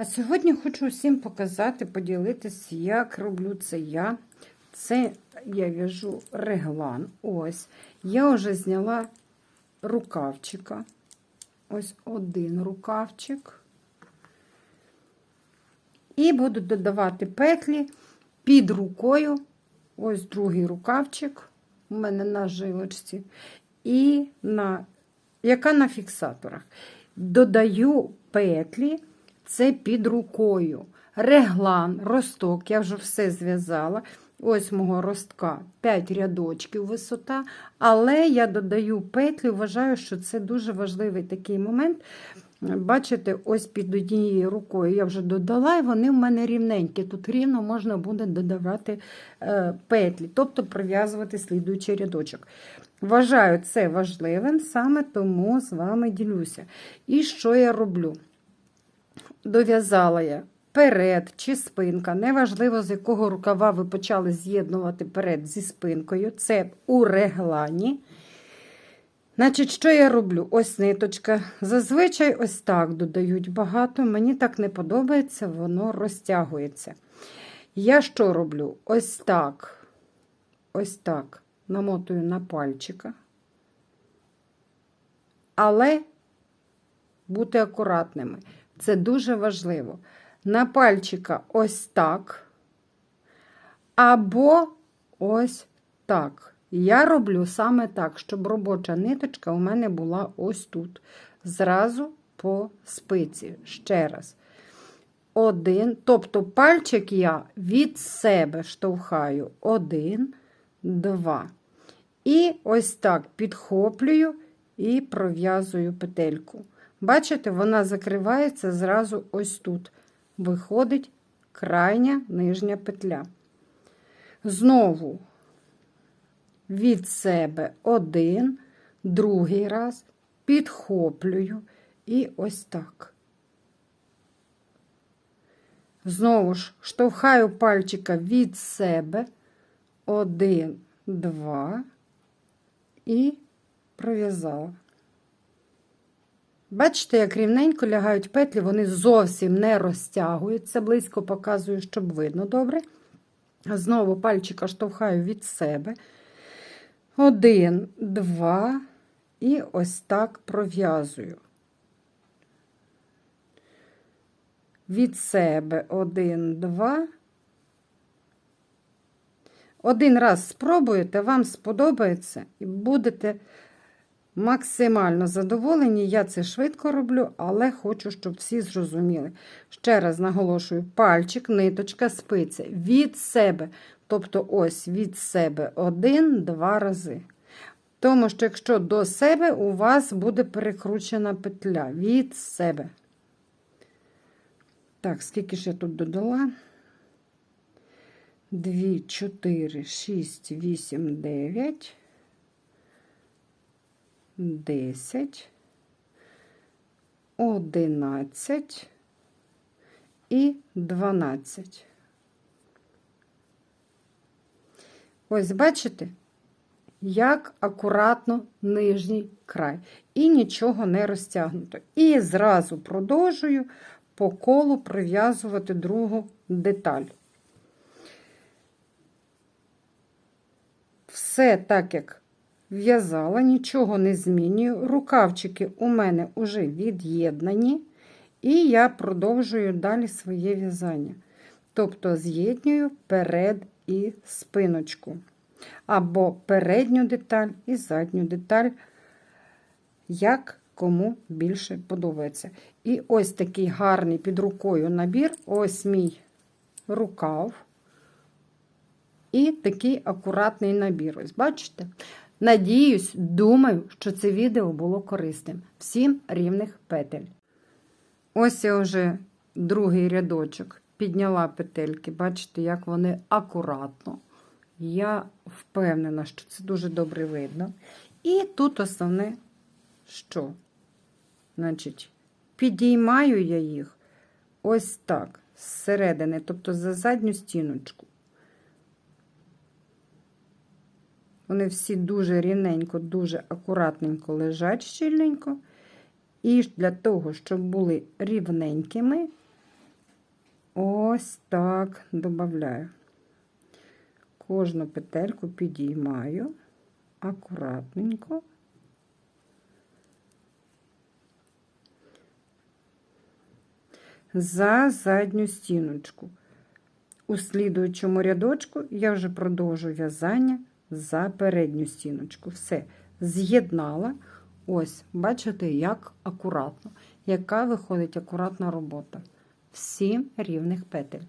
А сьогодні хочу всім показати, поділитися, як роблю це я. Це я в'яжу реглан. Ось. Я вже зняла рукавчика. Ось один рукавчик. І буду додавати петлі під рукою. Ось другий рукавчик у мене на жилочці. І на, яка на фіксаторах. Додаю петлі, це під рукою. Реглан, росток, я вже все зв'язала. Ось мого ростка 5 рядочків висота. Але я додаю петлі, вважаю, що це дуже важливий такий момент. Бачите, ось під однією рукою я вже додала, і вони в мене рівненькі. Тут рівно можна буде додавати е, петлі, тобто прив'язувати слідуючий рядочок. Вважаю це важливим, саме тому з вами ділюся. І що я роблю? Дов'язала я перед чи спинка, неважливо, з якого рукава ви почали з'єднувати перед зі спинкою, це у реглані. Значить, що я роблю? Ось ниточка. Зазвичай ось так додають багато. Мені так не подобається, воно розтягується. Я що роблю? Ось так. Ось так. Намотую на пальчика. Але бути акуратними. Це дуже важливо. На пальчика ось так. Або ось так. Я роблю саме так, щоб робоча ниточка у мене була ось тут. Зразу по спиці. Ще раз. Один. Тобто пальчик я від себе штовхаю. Один, два. І ось так підхоплюю і пров'язую петельку. Бачите, вона закривається зразу ось тут. Виходить крайня нижня петля. Знову від себе один, другий раз, підхоплюю і ось так. Знову ж штовхаю пальчика від себе, один, два і пров'язала. Бачите, як рівненько лягають петлі, вони зовсім не розтягуються. Близько показую, щоб видно добре. Знову пальчика штовхаю від себе. Один, два, і ось так пров'язую. Від себе один, два. Один раз спробуєте, вам сподобається, і будете максимально задоволені. Я це швидко роблю, але хочу, щоб всі зрозуміли. Ще раз наголошую: пальчик, ниточка, спиця від себе. Тобто, ось від себе один-два рази. Тому що, якщо до себе, у вас буде перекручена петля від себе. Так, скільки ж я тут додала? 2, 4, 6, 8, 9, 10, 11 і 12. Ось бачите, як акуратно нижній край. І нічого не розтягнуто. І зразу продовжую по колу прив'язувати другу деталь. Все так, як в'язала, нічого не змінюю. Рукавчики у мене вже від'єднані, і я продовжую далі своє в'язання. Тобто з'єднюю перед і спиночку. Або передню деталь і задню деталь, як кому більше подобається. І ось такий гарний під рукою набір. Ось мій рукав. І такий акуратний набір. Ось бачите? Надіюсь, думаю, що це відео було корисним. Всім рівних петель. Ось я вже другий рядочок підняла петельки. Бачите, як вони акуратно. Я впевнена, що це дуже добре видно. І тут основне, що? Значить, підіймаю я їх ось так, зсередини, тобто за задню стіночку. Вони всі дуже рівненько, дуже акуратненько лежать щільненько. І для того, щоб були рівненькими, ось так додаю. Кожну петельку підіймаю акуратненько. За задню стіночку. У слідуючому рядочку я вже продовжу в'язання за передню стіночку. Все, з'єднала. Ось, бачите, як акуратно, яка виходить акуратна робота. Всім рівних петель.